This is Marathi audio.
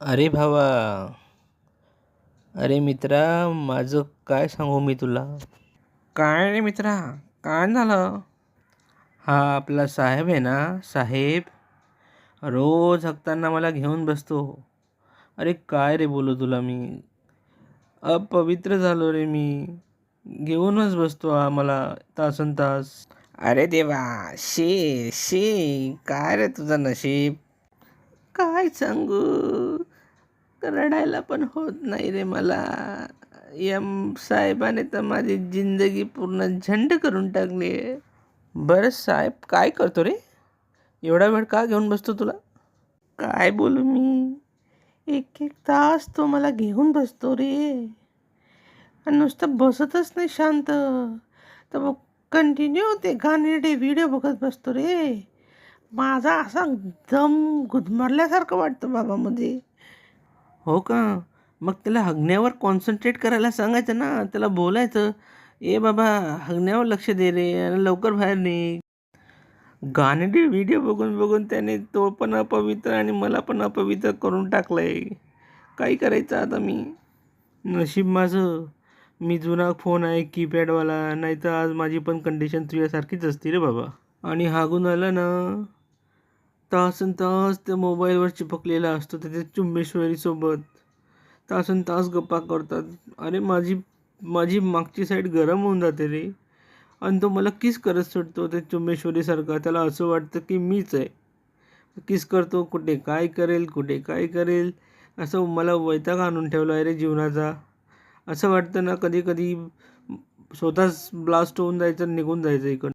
अरे भावा. अरे मित्रा माझं काय सांगू मी तुला? काय रे मित्रा? काय झालं? हा आपला साहेब आहे ना साहेब. रोज हकताना मला घेऊन बसतो. अरे काय रे बोलू तुला मी? अपवित्र झालो रे मी. घेऊनच बसतो हा मला तासन तास अरे देवा शी शी. काय रे तुझं नशीब? काय सांगू? रडायला पण होत नाही रे मला. यम साहेबाने तर माझी जिंदगी पूर्ण झंड करून टाकली आहे. बरं साहेब काय करतो रे? एवढा वेळ का घेऊन बसतो तुला? काय बोलू मी? एक एक तास तो मला घेऊन बसतो रे. आणि नुसतं बसतच नाही शांत. तर मग कंटिन्यू ते गाणे व्हिडिओ बघत बसतो रे. माझा असा दम गुदमरल्यासारखं वाटतं बाबा मध्ये हो का? मग त्याला हगण्यावर कॉन्सन्ट्रेट करायला सांगायचं ना त्याला बोलायचं. ए बाबा हगण्यावर लक्ष दे रे आणि लवकर बाहेर निघ. गाणे व्हिडिओ बघून बघून त्याने तो पण अपवित्र आणि मला पण अपवित्र करून टाकलंय. काय करायचं आता मी? नशीब माझं. मी जुना फोन आहे कीपॅडवाला नाही तर आज माझी पण कंडिशन तुझ्यासारखीच असते रे बाबा. आणि हागून आलं ना तासन तास त्या मोबाईलवर चिपकलेला असतो त्याच्या चुंबेश्वरीसोबत. तासन तास गप्पा करतात. अरे माझी माझी मागची साईड गरम होऊन जाते रे. आणि तो मला किस करत सुटतो त्या चुंबेश्वरीसारखा. त्याला असं वाटतं की मीच आहे. किस करतो कुठे काय करेल कुठे काय करेल? असं मला वैताग आणून ठेवला आहे रे जीवनाचा. असं वाटतं ना कधी कधी स्वतःच ब्लास्ट होऊन जायचं निघून जायचं इकडं